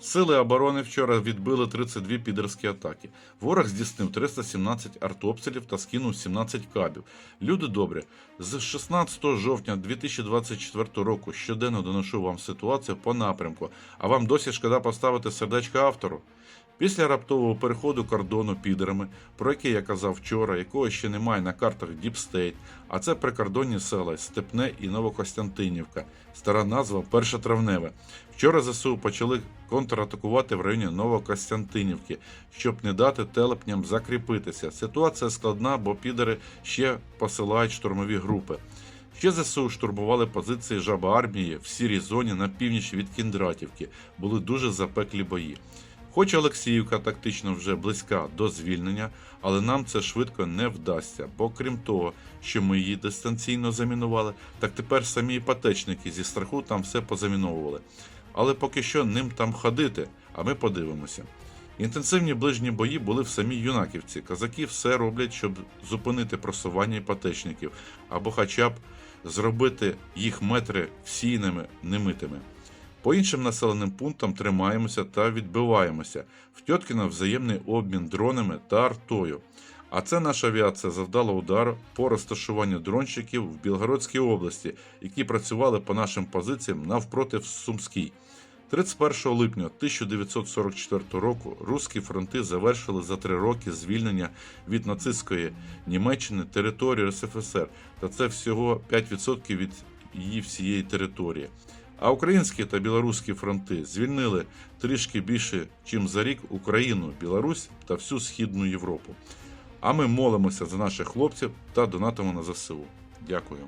Сили оборони вчора відбили 32 підерські атаки. Ворог здійснив 317 артобстрілів та скинув 17 кабів. Люди добрі, з 16 жовтня 2024 року щоденно доношу вам ситуацію по напрямку, а вам досі шкода поставити сердечко автору. Після раптового переходу кордону підерами, про який я казав вчора, якого ще немає на картах Діпстейт, а це прикордонні села Степне і Новокостянтинівка, стара назва Першотравневе. Вчора ЗСУ почали контратакувати в районі Новокостянтинівки, щоб не дати телепням закріпитися. Ситуація складна, бо підери ще посилають штурмові групи. Ще ЗСУ штурмували позиції жаба армії в сірій зоні на північ від Кіндратівки. Були дуже запеклі бої. Хоч Олексіївка тактично вже близька до звільнення, але нам це швидко не вдасться, бо крім того, що ми її дистанційно замінували, так тепер самі іпотечники зі страху там все позаміновували. Але поки що ним там ходити, а ми подивимося. Інтенсивні ближні бої були в самій Юнаківці. Казаки все роблять, щоб зупинити просування іпотечників, або хоча б зробити їх метри всійними, немитими. По іншим населеним пунктам тримаємося та відбиваємося. В Тьоткіно взаємний обмін дронами та артою. А це наша авіація завдала удар по розташуванню дронщиків в Білгородській області, які працювали по нашим позиціям навпроти в Сумській. 31 липня 1944 року руські фронти завершили за три роки звільнення від нацистської Німеччини території РСФСР, та це всього 5% від її всієї території. А українські та білоруські фронти звільнили трішки більше, чим за рік Україну, Білорусь та всю Східну Європу. А ми молимося за наших хлопців та донатимо на ЗСУ. Дякую.